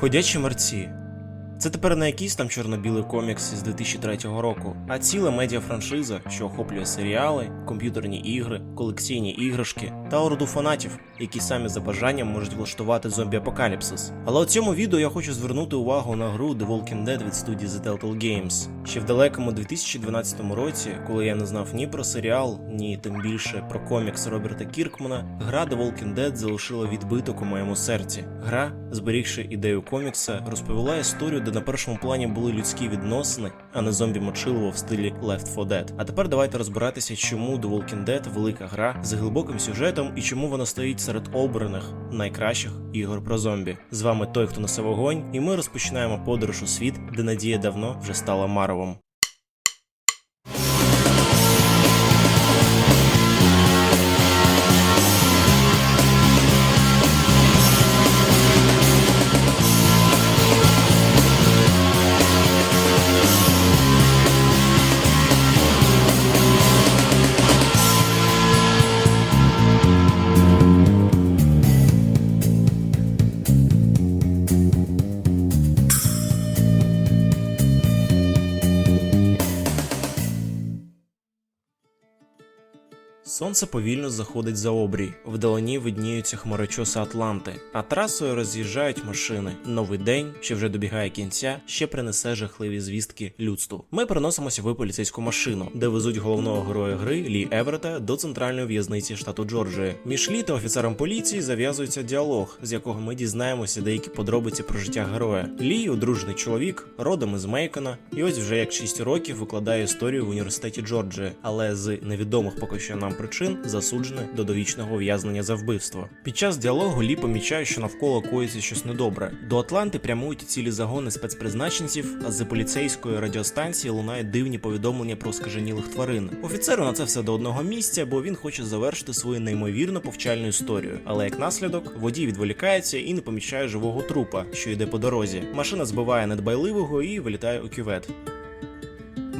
Ходячі мерці. Це тепер не якийсь там чорно-білий комікс із 2003 року, а ціла медіафраншиза, що охоплює серіали, комп'ютерні ігри, колекційні іграшки та орду фанатів, які самі за бажанням можуть влаштувати зомбі-апокаліпсис. Але у цьому відео я хочу звернути увагу на гру The Walking Dead від студії The Telltale Games. Ще в далекому 2012 році, коли я не знав ні про серіал, ні тим більше про комікс Роберта Кіркмана, гра The Walking Dead залишила відбиток у моєму серці. Гра, зберігши ідею комікса, розповіла історію, де на першому плані були людські відносини, а не зомбі мочилово в стилі Left 4 Dead. А тепер давайте розбиратися, чому The Walking Dead велика гра з глибоким сюжетом і чому вона стоїть серед обраних найкращих ігор про зомбі. З вами той, хто несе вогонь, і ми розпочинаємо подорож у світ, де надія давно вже стала маровом. Сонце повільно заходить за обрій. Вдалині видніються хмарочоси Атланти, а трасою роз'їжджають машини. Новий день, що вже добігає кінця, ще принесе жахливі звістки людству. Ми переносимося в поліцейську машину, де везуть головного героя гри Лі Еверета до центральної в'язниці штату Джорджія. Між Лі та офіцером поліції зав'язується діалог, з якого ми дізнаємося деякі подробиці про життя героя. Лі одружений чоловік, родом із Мейкона, і ось вже як 6 років викладає історію в університеті Джорджія, але з невідомих поки що нам причин засуджений до довічного ув'язнення за вбивство. Під час діалогу Лі помічає, що навколо коїться щось недобре. До Атланти прямують цілі загони спецпризначенців, а з поліцейської радіостанції лунають дивні повідомлення про скаженілих тварин. Офіцеру на це все до одного місця, бо він хоче завершити свою неймовірно повчальну історію. Але як наслідок, водій відволікається і не помічає живого трупа, що йде по дорозі. Машина збиває недбайливого і вилітає у кювет.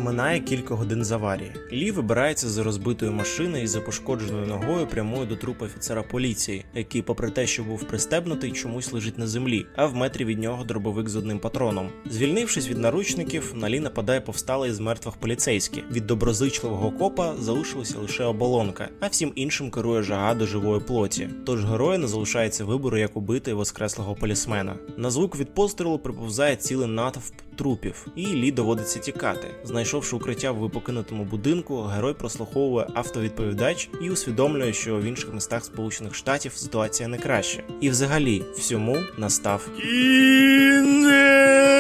Минає кілька годин з аварії. Лі вибирається з розбитої машини і за пошкодженою ногою прямує до трупа офіцера поліції, який, попри те, що був пристебнутий, чомусь лежить на землі, а в метрі від нього дробовик з одним патроном. Звільнившись від наручників, на Лі нападає повсталий з мертвих поліцейський. Від доброзичливого копа залишилася лише оболонка, а всім іншим керує жага до живої плоті. Тож герою не залишається вибору, як убити воскреслого полісмена. На звук від пострілу приповзає цілий натовп трупів, і Лі доводиться тікати. Знайшовши укриття в покинутому будинку, герой прослуховує автовідповідач і усвідомлює, що в інших містах Сполучених Штатів ситуація не краще. І взагалі всьому настав кінець.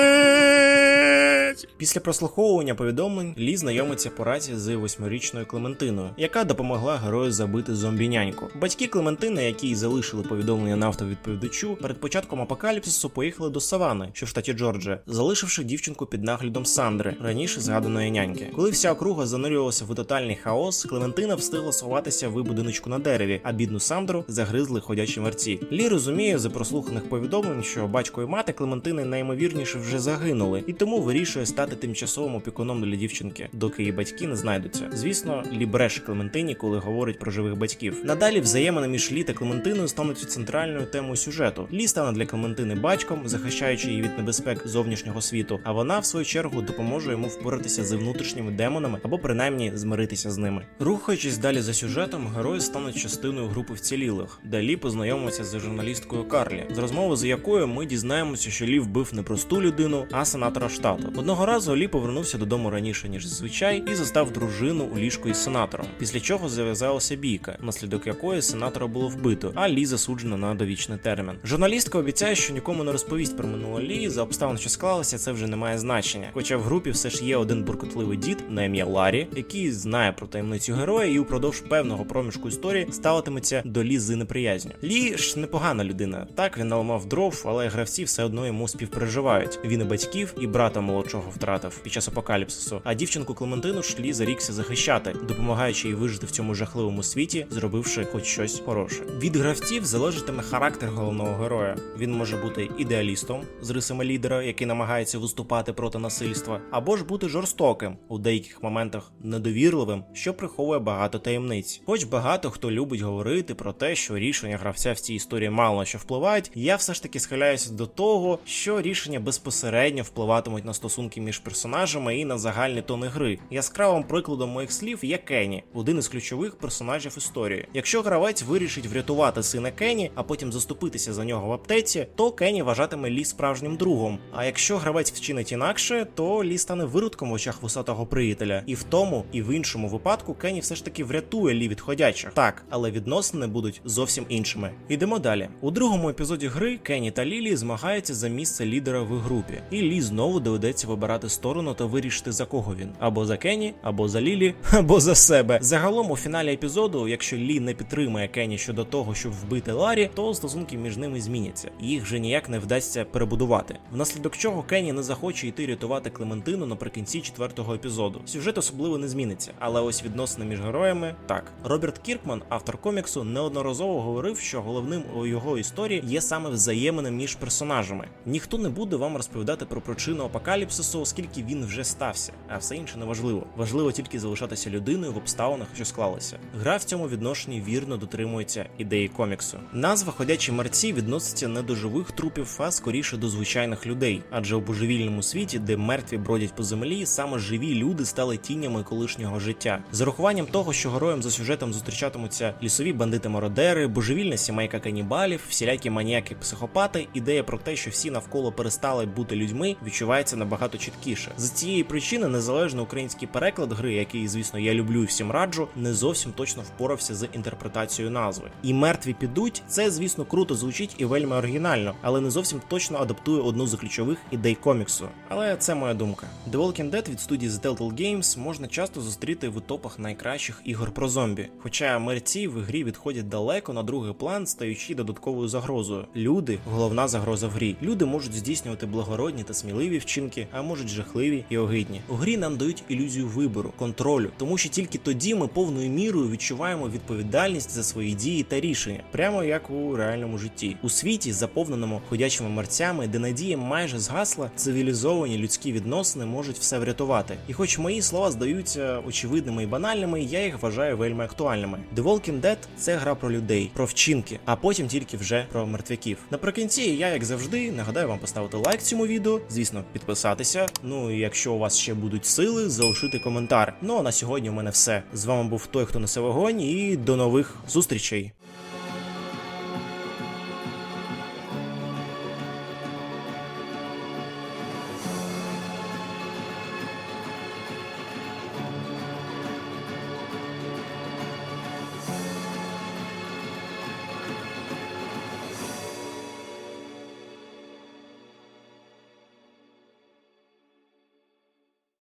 Після прослуховування повідомлень Лі знайомиться по раді з восьмирічною Клементиною, яка допомогла герою забити зомбі-няньку. Батьки Клементини, які залишили повідомлення на автовідповідачу, перед початком апокаліпсису поїхали до Савани, що в штаті Джорджія, залишивши дівчинку під наглядом Сандри, раніше згаданої няньки. Коли вся округа занурювалася в тотальний хаос, Клементина встигла сховатися в будиночку на дереві, а бідну Сандру загризли ходячі мерці. Лі розуміє з прослуханих повідомлень, що батько і мати Клементини найімовірніше вже загинули, і тому вирішує стати тимчасовим опікуном для дівчинки, доки її батьки не знайдуться. Звісно, Лі бреше Клементині, коли говорить про живих батьків. Надалі взаємини між Лі та Клементиною стануть центральною темою сюжету. Лі стане для Клементини батьком, захищаючи її від небезпек зовнішнього світу, а вона, в свою чергу, допоможе йому впоратися з внутрішніми демонами або принаймні змиритися з ними. Рухаючись далі за сюжетом, герої стануть частиною групи вцілілих, де Лі познайомиться з журналісткою Карлі, з розмови з якою ми дізнаємося, що Лі вбив не просту людину, а сенатора штату. Одного разу Лі повернувся додому раніше ніж зазвичай і застав дружину у ліжку із сенатором. Після чого зав'язалася бійка, внаслідок якої сенатора було вбито, а Лі засуджено на довічний термін. Журналістка обіцяє, що нікому не розповість про минуле Лі. За обставин, що склалися, це вже не має значення. Хоча в групі все ж є один буркотливий дід на ім'я Ларі, який знає про таємницю героя і упродовж певного проміжку історії ставитиметься до Лі з неприязню. Лі ж непогана людина. Так він наламав дров, але гравці все одно йому співпереживають. Він і батьків, і брата молодшого втратив. Втратив під час апокаліпсису, а дівчинку Клементину шлі зарікся захищати, допомагаючи їй вижити в цьому жахливому світі, зробивши хоч щось хороше. Від гравців залежатиме характер головного героя. Він може бути ідеалістом з рисами лідера, який намагається виступати проти насильства, або ж бути жорстоким у деяких моментах недовірливим, що приховує багато таємниць. Хоч багато хто любить говорити про те, що рішення гравця в цій історії мало на що впливають, я все ж таки схиляюся до того, що рішення безпосередньо впливатимуть на стосунки між персонажами і на загальні тони гри. Яскравим прикладом моїх слів є Кенні, один із ключових персонажів історії. Якщо гравець вирішить врятувати сина Кенні, а потім заступитися за нього в аптеці, то Кенні вважатиме Лі справжнім другом. А якщо гравець вчинить інакше, то Лі стане виродком в очах вусатого приятеля. І в тому, і в іншому випадку Кенні все ж таки врятує Лі від ходячих. Так, але відносини будуть зовсім іншими. Ідемо далі. У другому епізоді гри Кенні та Лілі змагаються за місце лідера в групі, і Лі знову доведеться вибирати сторону та вирішити за кого він: або за Кенні, або за Лілі, або за себе. Загалом у фіналі епізоду, якщо Лі не підтримує Кенні щодо того, щоб вбити Ларі, то стосунки між ними зміняться. Їх вже ніяк не вдасться перебудувати. Внаслідок чого Кенні не захоче йти рятувати Клементину наприкінці четвертого епізоду. Сюжет особливо не зміниться, але ось відносини між героями так. Роберт Кіркман, автор коміксу, неодноразово говорив, що головним у його історії є саме взаємини між персонажами. Ніхто не буде вам розповідати про причину апокаліпсису, оскільки він вже стався, а все інше не важливо. Важливо тільки залишатися людиною в обставинах, що склалися. Гра в цьому відношенні вірно дотримується ідеї коміксу. Назва ходячі мерці відноситься не до живих трупів, а скоріше до звичайних людей, адже у божевільному світі, де мертві бродять по землі, саме живі люди стали тінями колишнього життя. З урахуванням того, що героям за сюжетом зустрічатимуться лісові бандити-мародери, божевільна сімейка канібалів, всілякі маніяки-психопати, ідея про те, що всі навколо перестали бути людьми, відчувається набагато чіткіше. З цієї причини незалежно український переклад гри, який, звісно, я люблю і всім раджу, не зовсім точно впорався з інтерпретацією назви. І мертві підуть, це, звісно, круто звучить і вельми оригінально, але не зовсім точно адаптує одну з ключових ідей коміксу. Але це моя думка. The Walking Dead від студії The Telltale Games можна часто зустріти в топах найкращих ігор про зомбі. Хоча мерці в грі відходять далеко на другий план, стаючи додатковою загрозою. Люди головна загроза в грі. Люди можуть здійснювати благородні та сміливі вчинки, а можуть жахливі і огидні. У грі нам дають ілюзію вибору, контролю, тому що тільки тоді ми повною мірою відчуваємо відповідальність за свої дії та рішення, прямо як у реальному житті. У світі, заповненому ходячими мерцями, де надія майже згасла, цивілізовані людські відносини можуть все врятувати. І хоч мої слова здаються очевидними і банальними, я їх вважаю вельми актуальними. The Walking Dead – це гра про людей, про вчинки, а потім тільки вже про мертвяків. Наприкінці я, як завжди, нагадаю вам поставити лайк цьому відео, звісно, підписатися. Ну і якщо у вас ще будуть сили, залишити коментар. Ну а на сьогодні у мене все. З вами був той, хто несе вогонь, і до нових зустрічей.